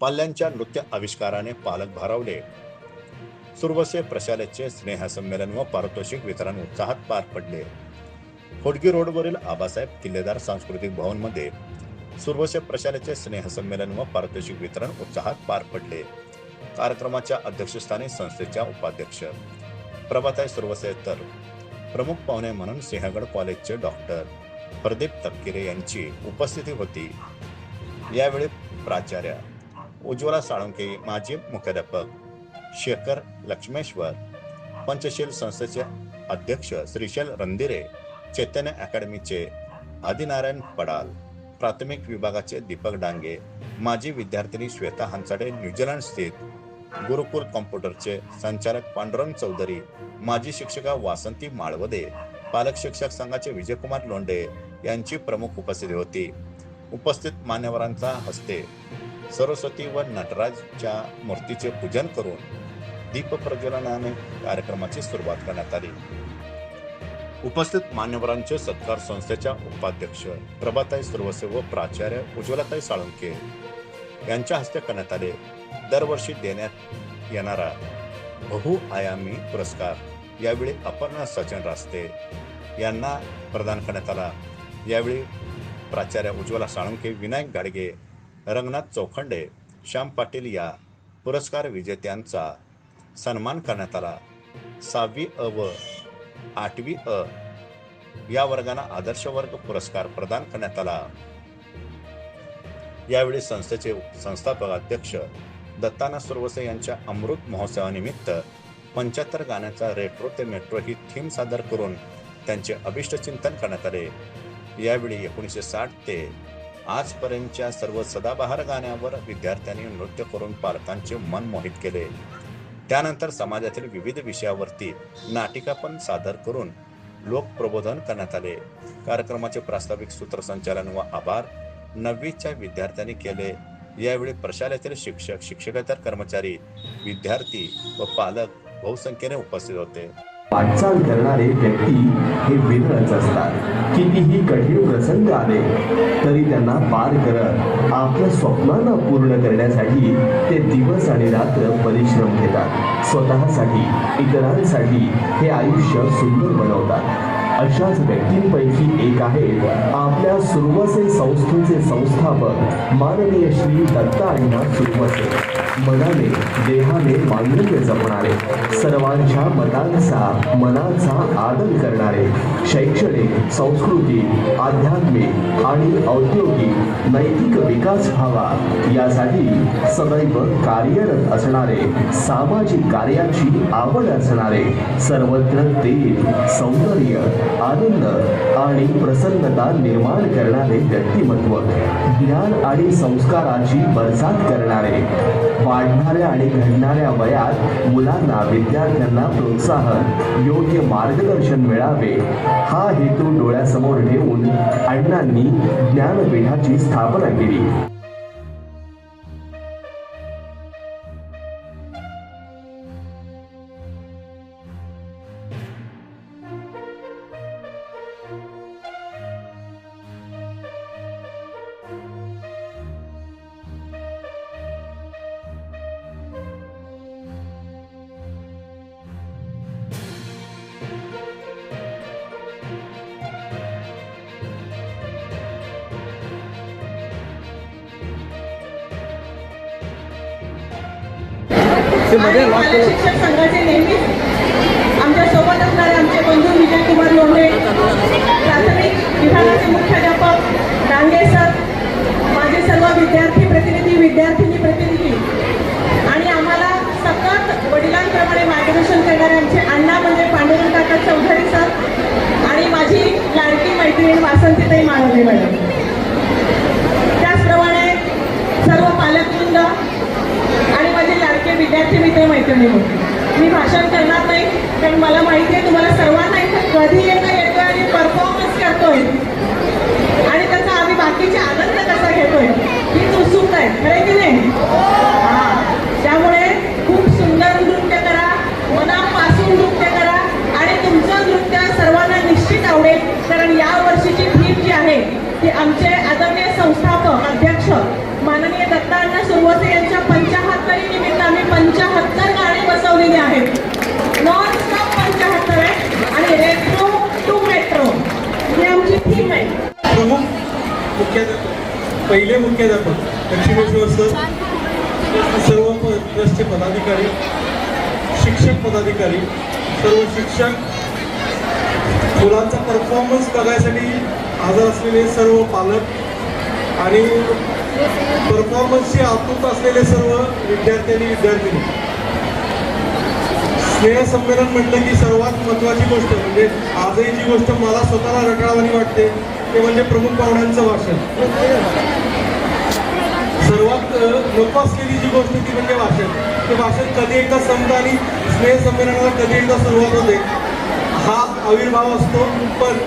पाल्यांच्या नृत्य आविष्काराने पालक भारावले. सुरवसे प्रशालेचे स्नेहसंमेलन व पारितोषिक वितरण उत्साहात पार पडले. होडगी रोडवरील आबासाहेब किल्लेदार सांस्कृतिक भवनमध्ये सुरवसे प्रशालेचे स्नेहसंमेलन व पारितोषिक वितरण उत्साहात पार पडले. कार्यक्रमाच्या अध्यक्षस्थानी संस्थेच्या उपाध्यक्ष प्रभाताई सुरवसे तर प्रमुख पाहुणे म्हणून सिंहगड कॉलेजचे डॉक्टर प्रदीप तपकिरे यांची उपस्थिती होती. यावेळी प्राचार्य उज्ज्वला साळुंके माजी मुख्याध्यापक शेखर लक्ष्मेश्वर पंचशील संस्थेचे अध्यक्ष श्रीशैल रंदिरे चैतन्य अकॅडमीचे आदिनारायण पडाल प्राथमिक विभागाचे दीपक डांगे माजी विद्यार्थिनी श्वेता हंसाडे न्यूझीलंड स्थित गुरुकुल कॉम्प्युटरचे संचालक पांडुरंग चौधरी माजी शिक्षिका वासंती माळवदे पालक शिक्षक संघाचे विजयकुमार लोंडे यांची प्रमुख उपस्थिती होती. उपस्थित मान्यवरांचा हस्ते सरस्वती व नटराजच्या मूर्तीचे पूजन करून दीप प्रज्वलनाने कार्यक्रमाची सुरुवात करण्यात आली. उपस्थित मान्यवरांचे सत्कार संस्थेच्या उपाध्यक्ष प्रभाताई सुरवसे व प्राचार्य उज्ज्वलाताई साळुंके यांच्या हस्ते करण्यात आले. दरवर्षी देण्यात येणारा बहुआयामी पुरस्कार यावेळी अपर्णा सचिन रास्ते यांना प्रदान करण्यात आला. यावेळी प्राचार्य उज्ज्वला साळुंके विनायक गाडगे रंगनाथ चौखंडे श्याम पाटील या पुरस्कार विजेत्यांचा सन्मान करण्यात आला. सहावी अ व आठवी अ या वर्गांना आदर्श वर्ग पुरस्कार प्रदान करण्यात आला. यावेळी संस्थेचे संस्थापक अध्यक्ष दत्ताना सुरवसे यांच्या अमृत महोत्सवानिमित्त पंच्याहत्तर गाण्याचा रेट्रो ते मेट्रो ही थीम सादर करून त्यांचे अभिष्ट चिंतन करण्यात आले. यावेळी एकोणीसशे साठ ते आजपर्यंतच्या सर्व सदाबहार गाण्यावर विद्यार्थ्यांनी नृत्य करून पालकांचे मन मोहित केले. त्यानंतर समाजातील विविध विषयावरती नाटिका पण सादर करून लोकप्रबोधन करण्यात आले. कार्यक्रमाचे प्रास्ताविक सूत्रसंचालन व आभार नववीच्या विद्यार्थ्यांनी केले. यावेळी प्रशालेतील शिक्षक शिक्षकेतर कर्मचारी विद्यार्थी व पालक बहुसंख्येने उपस्थित होते. वाटचाल करणारे व्यक्ती हे वेगळंच असतात. कितीही कठीण प्रसंग आले तरी त्यांना पार करत आपल्या स्वप्नांना पूर्ण करण्यासाठी ते दिवस आणि रात्र परिश्रम घेतात. स्वतःसाठी इतरांसाठी हे आयुष्य सुंदर बनवतात. अशाच व्यक्तींपैकी एक आहेत आपल्या सुरवसे संस्थेचे संस्थापक माननीय श्री दत्ता अण्णा सुरवसे. मनाने देहाने मांगल्य जपणारे सर्वांच्या मतांचा मनाचा आदर करणारे शैक्षणिक सांस्कृतिक आध्यात्मिक आणि औद्योगिक नैतिक विकास व्हावा यासाठी सदैव कार्यरत असणारे सामाजिक कार्याची आवड असणारे सर्वत्र तेज सौंदर्य आनंद आणि प्रसन्नता निर्माण करणारे व्यक्तिमत्व ज्ञान आणि संस्काराची बरसात करणारे. वाढणाऱ्या आणि घडणाऱ्या वयात मुलांना विद्यार्थ्यांना प्रोत्साहन योग्य मार्गदर्शन मिळावे. हा हेतू डोळ्यासमोर ठेवून अण्णांनी ज्ञानपीठाची स्थापना केली. शिक्षक संघाचे नेहमीच आमच्यासोबत असणारे आमचे बंधू विजयकुमार लोंढे प्राथमिक विभागाचे मुख्याध्यापक डांगे सर माझे सर्व विद्यार्थी प्रतिनिधी विद्यार्थिनी प्रतिनिधी आणि आम्हाला सतत वडिलांप्रमाणे मार्गदर्शन करणारे आमचे अण्णा म्हणजे पांडुरंग काका चौधरी सर आणि माझी लाडकी मैत्रीण वासंतीताई माळवले मॅडम त्याचप्रमाणे सर्व पालकवृंद आणि माझे लाडके विद्यार्थी मित्र मैत्रिणी मी भाषण करणार नाही कारण मला माहिती आहे तुम्हाला सर्वांना इथं कधी येता येतोय आणि परफॉर्मन्स करतोय आणि त्याचा आम्ही बाकीचे आनंद कसा घेतोय ही उत्सुकता आहे खरं आहे की नाही हा त्यामुळे खूप सुंदर नृत्य करा मनापासून नृत्य करा आणि तुमचं नृत्य सर्वांना निश्चित आवडेल कारण या वर्षीची थीम जी आहे ती आमचे आदरणीय संस्थापक माननीय दत्तांना सुरवसे यांच्या पंचाहत्तरी निमित्त आम्ही पंचाहत्तर गाणी बसवलेली आहेत. नॉन स्टॉप पंचाहत्तर आहे आणि रेट्रो टू मेट्रो ही आमची थीम आहे. प्रमुख मुख्याध्यापक पहिले मुख्याध्यापक दक्षिणेश्वर सर सर्व ट्रस्टचे पदाधिकारी शिक्षक पदाधिकारी सर्व शिक्षक. मुलांचा परफॉर्मन्स बघायसाठी हजर असलेले सर्व पालक आणि परफॉर्मन्सची आतुरता असलेले सर्व विद्यार्थी आणि विद्यार्थिनी स्नेहसंमेलन म्हटलं की सर्वात महत्त्वाची गोष्ट म्हणजे आजही जी गोष्ट मला स्वतःला रटाळवाणी वाटते ते म्हणजे प्रमुख पाहुण्यांचं भाषण. सर्वात नको असलेली जी गोष्ट ती म्हणजे भाषण. ते भाषण कधी एकदा संपतं आणि स्नेहसंमेलनाला कधी एकदा सुरुवात होते. हा आविर्भाव असतो पण